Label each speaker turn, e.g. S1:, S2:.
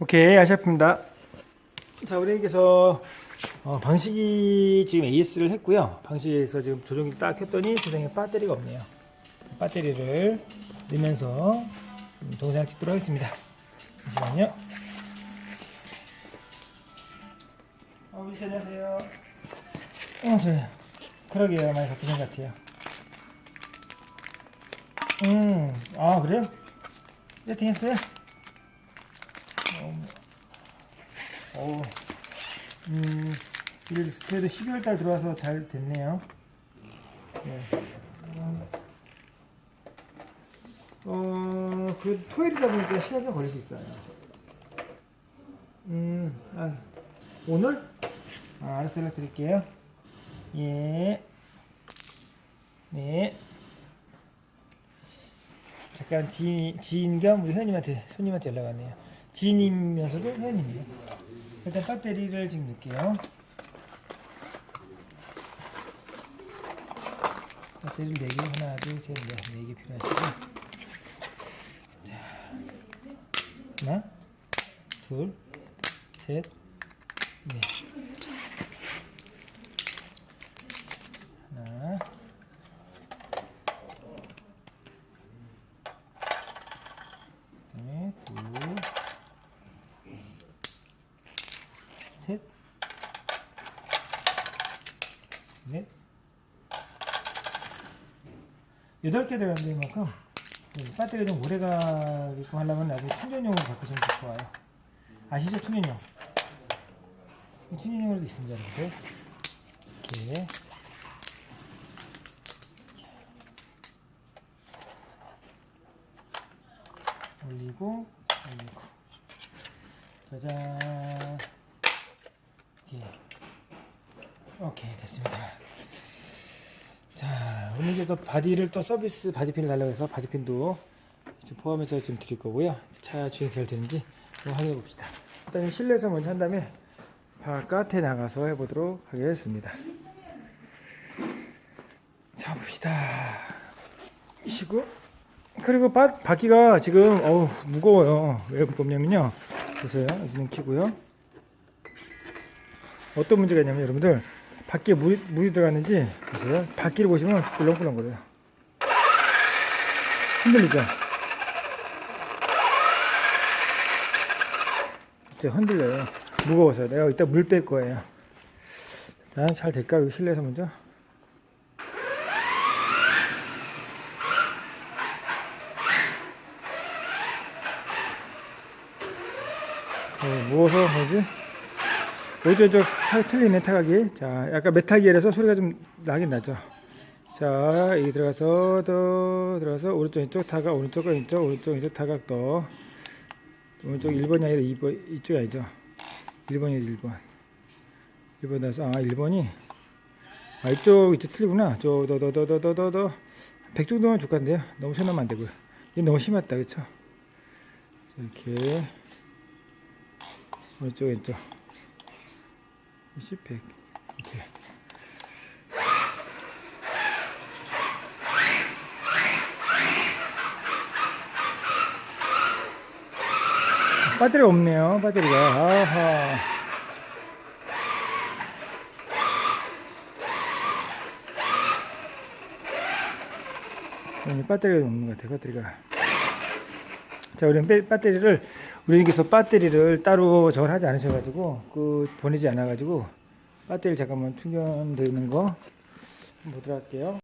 S1: 오케이 아시아입니다. 자 우리님께서 어, 방식이 지금 AS를 했고요. 방식에서 지금 조종기 딱 켰더니 세상에 배터리가 없네요. 배터리를 넣으면서 음, 동영상을 찍도록 하겠습니다. 잠시만요. 어, 우리 씨 안녕하세요. 어, 저 그러게요. 많이 바뀌신 것 같아요. 음아 그래요? 세팅했어요? 어, 음, 그래도 12월 달 들어와서 잘 됐네요. 네. 어, 그 토요일이다 보니까 시간이 좀 걸릴 수 있어요. 음, 아, 오늘? 아, 알았어, 연락 드릴게요. 예. 네. 잠깐 지인, 지인 겸 우리 회원님한테, 손님한테 연락 왔네요. 지인이면서도 회원님이에요. 일단 배터리를 지금 넣을게요. 배터리를 4개, 하나, 둘, 셋, 넷, 4개 필요하시고. 자, 하나, 둘, 셋, 넷. 그다음에 둘, 셋, 넷, 여덟 개 들어간다 이만큼 배터리가 좀 오래 가게끔 하려면 나중에 충전용으로 바꾸시면 더 좋아요. 아시죠 충전용? 이 충전용으로도 있습니다. 이렇게 올리고 올리고 짜잔 이렇게 오케이 됐습니다 자 오늘 이제 또 바디를 또 서비스 바디핀을 달라고 해서 바디핀도 좀 포함해서 좀 드릴 거고요 차 주행 잘 되는지 한번 확인해 봅시다 일단 실내에서 먼저 한 다음에 바깥에 나가서 해보도록 하겠습니다 자 봅시다 쉬고 그리고 바, 바퀴가 지금 어우 무거워요. 왜 무겁냐면요. 보세요. 여기는 키고요. 어떤 문제가 있냐면 여러분들 바퀴에 물이, 물이 들어갔는지 보세요. 바퀴를 보시면 꿀렁꿀렁 거려요. 흔들리죠? 진짜 흔들려요. 무거워서 내가 이따 물 뺄 거예요. 자, 잘 될까? 여기 실내에서 먼저. 어, 무거워서 뭐지? 오히려 저 타- 틀리네 타각이. 자, 약간 메탈기라서 소리가 좀 나긴 나죠. 자, 여기 들어가서 더 들어가서 오른쪽 왼쪽 타각 오른쪽 왼쪽 오른쪽 왼쪽 타각 더 오른쪽 1번이 아니라 2번 이쪽이 아니죠. 1번이 1번. 1번 나서 아 1번이 아 이쪽 이쪽 틀리구나. 저 더 더 더 더 더더 100 정도만 줄 건데요. 너무 심하면 안 되고요. 이게 너무 심했다 그렇죠? 이렇게 왼쪽 왼쪽 20, 100 이렇게. 배터리가 없네요 배터리가. 아하. 음, 배터리가 없는 것 같아요 배터리가. 자, 우리는 배, 배터리를 우리님께서 배터리를 따로 저걸 하지 않으셔가지고 그 보내지 않아가지고 배터리 잠깐만 충전되어 있는 거 보도록 할게요.